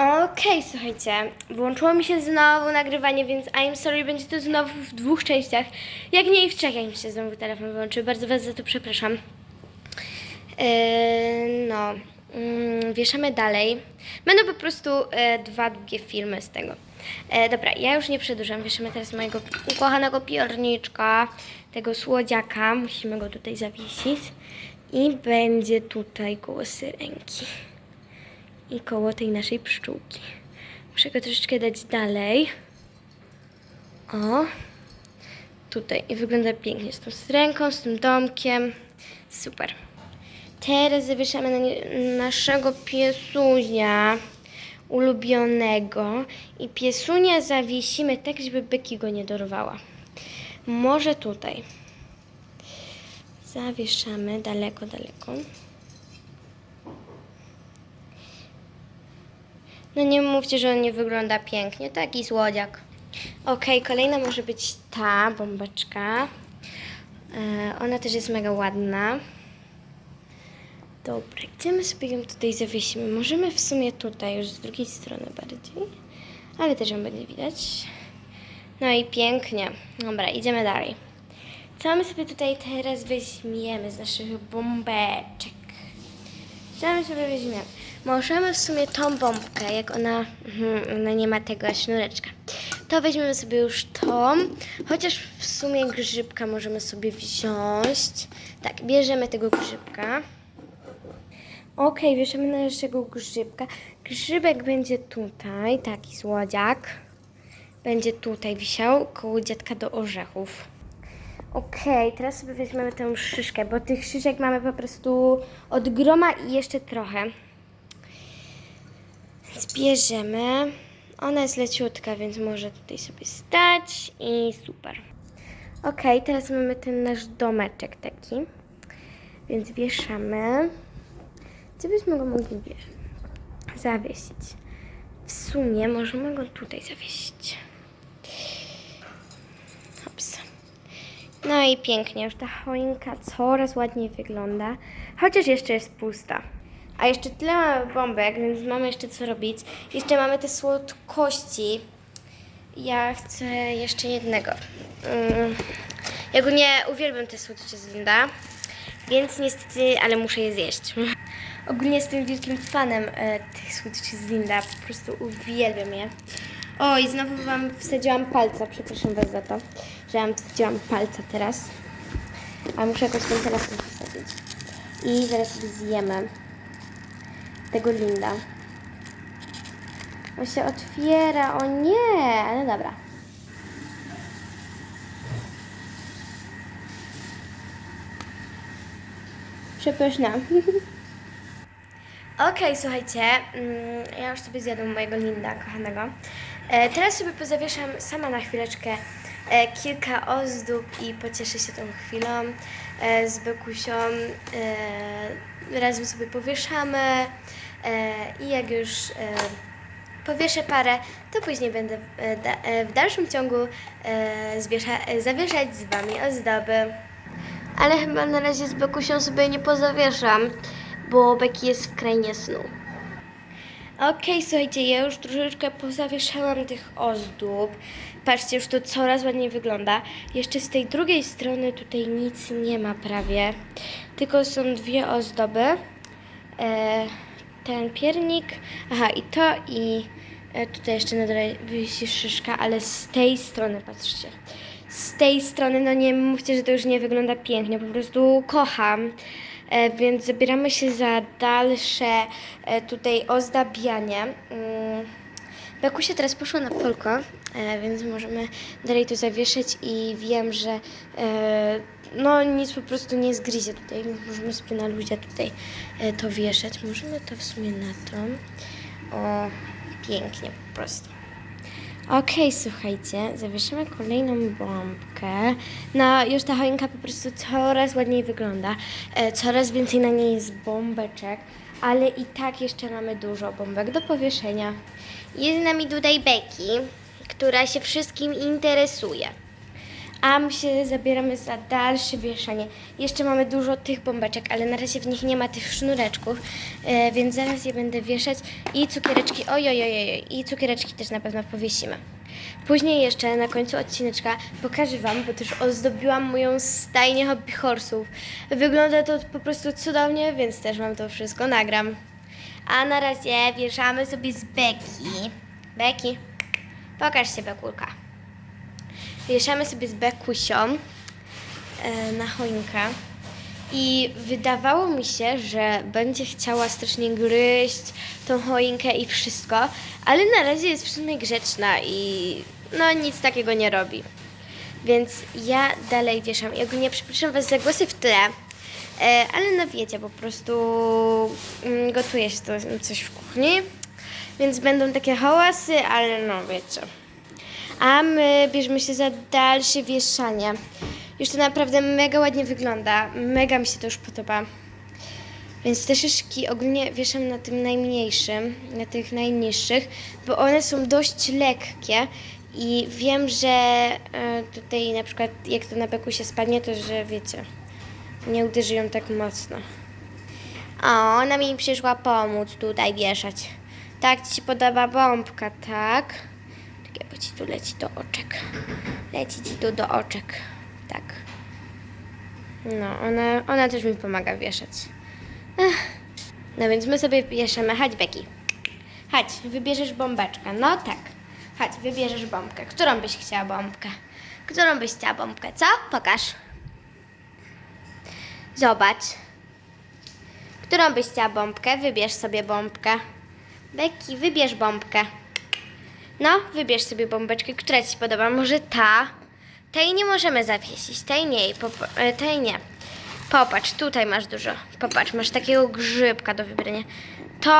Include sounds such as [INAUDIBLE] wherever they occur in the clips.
Okej, słuchajcie, włączyło mi się znowu nagrywanie, więc I'm sorry, będzie to znowu w dwóch częściach. Jak nie i w trzech, jak mi się znowu telefon wyłączył. Bardzo Was za to przepraszam. Yy, no, mm, wieszamy dalej. Będą po prostu e, dwa długie filmy z tego. E, dobra, ja już nie przedłużam. Wieszymy teraz mojego ukochanego piorniczka, tego słodziaka. Musimy go tutaj zawiesić. I będzie tutaj koło syrenki i koło tej naszej pszczółki. Muszę go troszeczkę dać dalej. O, tutaj. I wygląda pięknie z tą syrenką, z tym domkiem. Super. Teraz zawieszamy na naszego piesunia ulubionego i piesunia zawiesimy tak, żeby byki go nie dorwała. Może tutaj. Zawieszamy daleko, daleko. No nie mówcie, że on nie wygląda pięknie. Taki słodziak. Okej, kolejna może być ta bombeczka. E, ona też jest mega ładna. Dobra, gdzie my sobie ją tutaj zawiesimy? Możemy w sumie tutaj, już z drugiej strony bardziej. Ale też ją będzie widać. No i pięknie. Dobra, idziemy dalej. Co my sobie tutaj teraz weźmiemy z naszych bombeczek? Co my sobie weźmiemy? Możemy w sumie tą bombkę, jak ona, mhm, ona nie ma tego sznureczka, to weźmiemy sobie już tą, chociaż w sumie grzybka możemy sobie wziąć. Tak, bierzemy tego grzybka. Okej, bierzemy naszego grzybka. Grzybek będzie tutaj, taki słodziak. Będzie tutaj wisiał, koło dziadka do orzechów. Okej, teraz sobie weźmiemy tę szyszkę, bo tych szyszek mamy po prostu od groma i jeszcze trochę. Więc bierzemy. Ona jest leciutka, więc może tutaj sobie stać i super. Okej, teraz mamy ten nasz domeczek taki. Więc wieszamy. Gdzie byśmy go mogli wie- zawiesić? W sumie możemy go tutaj zawiesić. Hops. No i pięknie, już ta choinka coraz ładniej wygląda, chociaż jeszcze jest pusta. A jeszcze tyle mamy bombek, więc mamy jeszcze co robić. Jeszcze mamy te słodkości. Ja chcę jeszcze jednego. Mm. Ja nie uwielbiam te słodycze z Linda, więc niestety, ale muszę je zjeść. [LAUGHS] Ogólnie jestem wielkim fanem e, tych słodyczy z Linda, po prostu uwielbiam je. Oj, znowu wam wsadziłam palca, przepraszam was za to, że wam wsadziłam palca teraz. A muszę jakoś ten telefon wsadzić. I zaraz sobie zjemy tego Linda. On się otwiera, o nie, ale dobra. Przepyszna. [LAUGHS] Okej, słuchajcie, mm, ja już sobie zjadłam mojego Linda, kochanego. E, teraz sobie pozawieszam sama na chwileczkę e, kilka ozdób i pocieszę się tą chwilą z Bekusią. E, razem sobie powieszamy e, i jak już e, powieszę parę, to później będę e, e, w dalszym ciągu e, zwiesza, e, zawieszać z Wami ozdoby. Ale chyba na razie z Bekusią sobie nie pozawieszam, bo Beki jest w krainie snu. Okej, słuchajcie, ja już troszeczkę pozawieszałam tych ozdób. Patrzcie, już to coraz ładniej wygląda. Jeszcze z tej drugiej strony tutaj nic nie ma prawie. Tylko są dwie ozdoby. E, ten piernik, aha i to i e, tutaj jeszcze na dole wisi szyszka, ale z tej strony, patrzcie. Z tej strony, no nie mówcie, że to już nie wygląda pięknie, po prostu kocham. E, więc zabieramy się za dalsze tutaj ozdabianie. Bekusia teraz poszła na polko, e, więc możemy dalej to zawieszać i wiem, że e, no nic po prostu nie zgryzie tutaj, więc możemy sobie na luzie tutaj e, to wieszać. Możemy to w sumie na to. O, pięknie po prostu. Okej, słuchajcie, zawieszymy kolejną bombkę. No, już ta choinka po prostu coraz ładniej wygląda. Coraz więcej na niej jest bombeczek, ale i tak jeszcze mamy dużo bombek do powieszenia. Jest z nami tutaj Becky, która się wszystkim interesuje. A my się zabieramy za dalsze wieszanie. Jeszcze mamy dużo tych bombeczek, ale na razie w nich nie ma tych sznureczków, e, więc zaraz je będę wieszać i cukiereczki, oj, oj, oj, oj, i cukiereczki też na pewno powiesimy. Później jeszcze na końcu odcineczka pokażę Wam, bo też ozdobiłam moją stajnię hobby horse'ów. Wygląda to po prostu cudownie, więc też Wam to wszystko nagram. A na razie wieszamy sobie z Beki. Beki, pokaż się Bekulka. Wieszamy sobie z Bekusią e, na choinkę. I wydawało mi się, że będzie chciała strasznie gryźć tą choinkę i wszystko, ale na razie jest w sumie grzeczna i no nic takiego nie robi. Więc ja dalej wieszam. I ogólnie przepraszam Was za głosy w tle, e, ale no wiecie, po prostu mm, gotuje się to coś w kuchni, więc będą takie hałasy, ale no wiecie. A my bierzemy się za dalsze wieszanie. Już to naprawdę mega ładnie wygląda. Mega mi się to już podoba. Więc te szyszki ogólnie wieszam na tym najmniejszym, na tych najniższych, bo one są dość lekkie i wiem, że e, tutaj na przykład jak to na beku się spadnie, to że wiecie, nie uderzy ją tak mocno. O, ona mi przyszła pomóc tutaj wieszać. Tak ci się podoba bombka, tak? Czekaj, bo ci tu leci do oczek. Leci ci tu do oczek. Tak. No, ona, ona też mi pomaga wieszać. Ech. No więc my sobie wieszamy. Chodź, Beki. Chodź, wybierzesz bombeczkę. No tak. Chodź, wybierzesz bombkę. Którą byś chciała bombkę? Którą byś chciała bombkę? Co? Pokaż. Zobacz. Którą byś chciała bombkę? Wybierz sobie bombkę. Beki, wybierz bombkę. No, wybierz sobie bombeczkę, która Ci się podoba. Może ta? Tej nie możemy zawiesić, tej nie, e, tej nie. Popatrz, tutaj masz dużo. Popatrz, masz takiego grzybka do wybrania. Tą,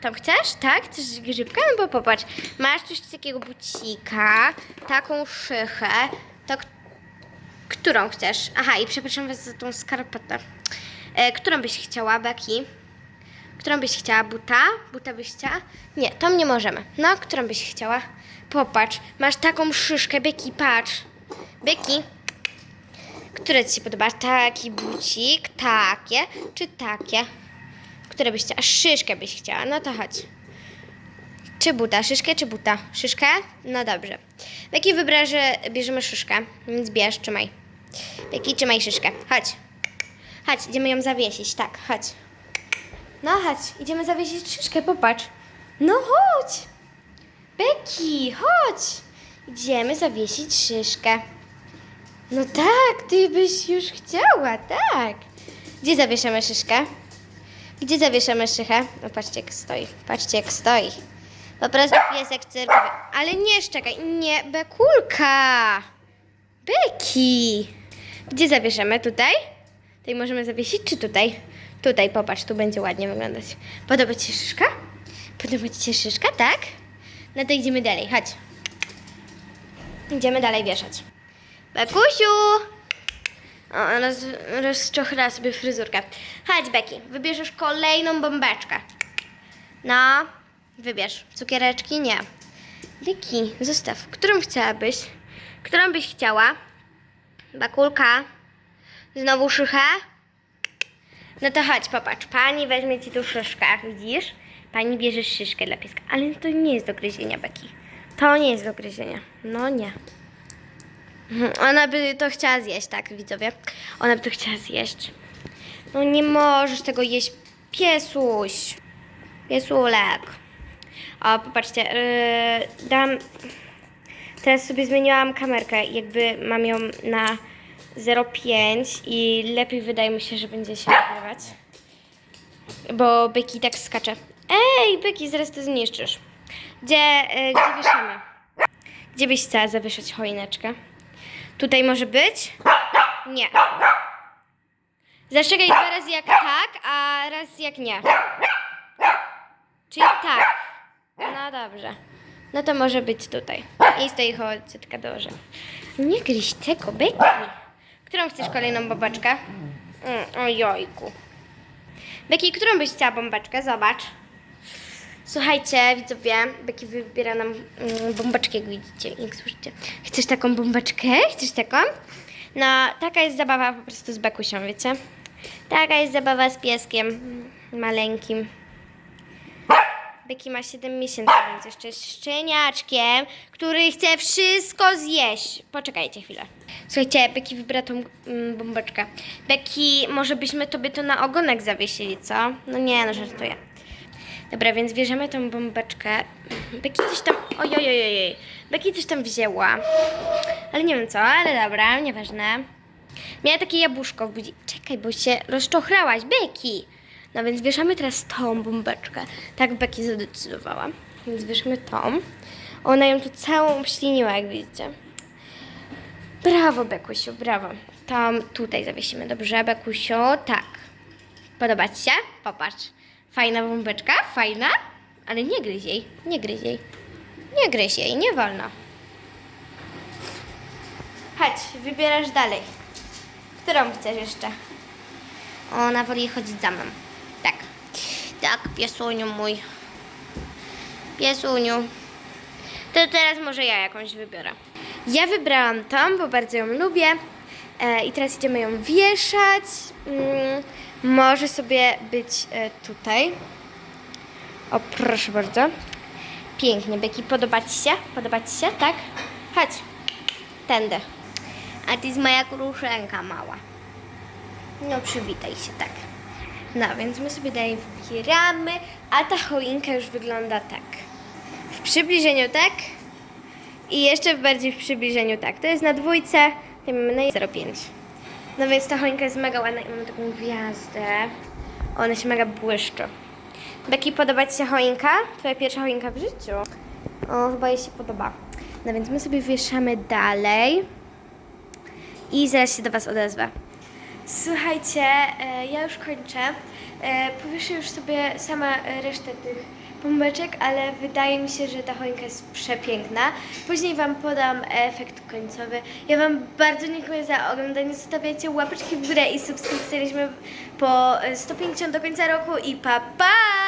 tą chcesz, tak? Chcesz grzybka? No bo popatrz, masz coś takiego bucika, taką szychę, to którą chcesz? Aha, i przepraszam Was za tą skarpetę. E, którą byś chciała, Beki? Którą byś chciała? Buta? Buta byś chciała? Nie, tą nie możemy. No, którą byś chciała? Popatrz, masz taką szyszkę, Beki, patrz. Beki, które ci się podoba? Taki bucik, takie, czy takie? Które byś chciała? Szyszkę byś chciała, no to chodź. Czy buta? Szyszkę czy buta? Szyszkę? No dobrze. Beki wybra, że bierzemy szyszkę, więc bierz, trzymaj. Beki, trzymaj szyszkę. Chodź. Chodź, idziemy ją zawiesić, tak, chodź. No chodź, idziemy zawiesić szyszkę, popatrz. No chodź. Beki, chodź. Idziemy zawiesić szyszkę. No tak, ty byś już chciała, tak. Gdzie zawieszamy szyszkę? Gdzie zawieszamy szychę? No patrzcie jak stoi, patrzcie jak stoi. Po prostu piesek cyrkowy. Ale nie szczekaj, nie, Bekulka. Beki. Gdzie zawieszamy? Tutaj? Tutaj możemy zawiesić, czy tutaj? Tutaj, popatrz, tu będzie ładnie wyglądać. Podoba Ci się szyszka? Podoba Ci się szyszka, tak? No to idziemy dalej, chodź. Idziemy dalej wieszać. Bekusiu! O, roz, rozczochrała sobie fryzurkę. Chodź, Beki, wybierzesz kolejną bombeczkę. No, wybierz. Cukiereczki? Nie. Beki, zostaw. Którą chciałabyś? Którą byś chciała? Bakulka? Znowu szychę? No to chodź, popatrz. Pani weźmie ci tu szyszkę, widzisz? Pani bierze szyszkę dla pieska. Ale to nie jest do gryzienia, Beki. To nie jest do gryzienia. No nie. Mhm, Ona by to chciała zjeść, tak, widzowie? Ona by to chciała zjeść. No nie możesz tego jeść, piesuś. Piesulek. O, popatrzcie, yy, dam... Teraz sobie zmieniłam kamerkę, jakby mam ją na 0,5 i lepiej wydaje mi się, że będzie się nagrywać. Bo Byki tak skacze. Ej, Byki, zaraz to zniszczysz. Gdzie, yy, gdzie wieszamy? Gdzie byś chciała zawieszać choineczkę? Tutaj może być? Nie. Zaszczekaj dwa razy jak tak, a raz jak nie. Czyli tak. No dobrze. No to może być tutaj. I stoi chodźciotka dołożę. Nie gryź tego, Becky. Którą chcesz kolejną bobaczkę? Mm, ojojku. Becky, którą byś chciała bombeczkę? Zobacz. Słuchajcie, widzowie, Becky wybiera nam mm, bombeczkę, jak widzicie, jak słyszycie. Chcesz taką bombeczkę? Chcesz taką? No, taka jest zabawa po prostu z Bekusią, wiecie? Taka jest zabawa z pieskiem mm, maleńkim. Becky ma 7 miesięcy, więc jeszcze jest szczeniaczkiem, który chce wszystko zjeść. Poczekajcie chwilę. Słuchajcie, Becky wybiera tą mm, bombeczkę. Becky, może byśmy tobie to na ogonek zawiesili, co? No nie, no żartuję. Dobra, więc bierzemy tą bombeczkę. Becky coś tam... Ojojojojoj. Becky coś tam wzięła. Ale nie wiem co, ale dobra, nieważne. Miała takie jabłuszko w buzi. Czekaj, bo się rozczochrałaś, Becky. No więc wieszamy teraz tą bombeczkę. Tak Becky zadecydowała. Więc wieszamy tą. Ona ją tu całą obśliniła, jak widzicie. Brawo, Bekusiu, brawo. Tam tutaj zawiesimy, dobrze, Bekusiu? Tak. Podoba Ci się? Popatrz. Fajna bombeczka? Fajna? Ale nie gryź jej, nie gryź jej. Nie gryź jej, nie wolno. Chodź, wybierasz dalej. Którą chcesz jeszcze? Ona woli chodzić za mną. Tak. Piesuniu mój. Piesuniu. To teraz może ja jakąś wybiorę. Ja wybrałam tą, bo bardzo ją lubię. E, I teraz idziemy ją wieszać. Mm, może sobie być e, tutaj. O, proszę bardzo. Pięknie, Beki. Podoba Ci się? Podoba Ci się? Tak? Chodź. Tędy. A Ty jest moja kruszenka mała. No, przywitaj się, tak. No, więc my sobie dalej wybieramy, a ta choinka już wygląda tak. W przybliżeniu tak i jeszcze bardziej w przybliżeniu tak. To jest na dwójce, to mamy na 0,5. No więc ta choinka jest mega ładna i mamy taką gwiazdę. Ona się mega błyszczy. Becky, podoba Ci się choinka? Twoja pierwsza choinka w życiu. O, chyba jej się podoba. No więc my sobie wieszamy dalej i zaraz się do Was odezwę. Słuchajcie, e, ja już kończę. E, powieszę już sobie sama resztę tych bombeczek, ale wydaje mi się, że ta choinka jest przepiękna. Później Wam podam efekt końcowy. Ja Wam bardzo dziękuję za oglądanie. Zostawiajcie łapeczki w górę i subskrypcjaliśmy po e, 150 do końca roku i pa pa!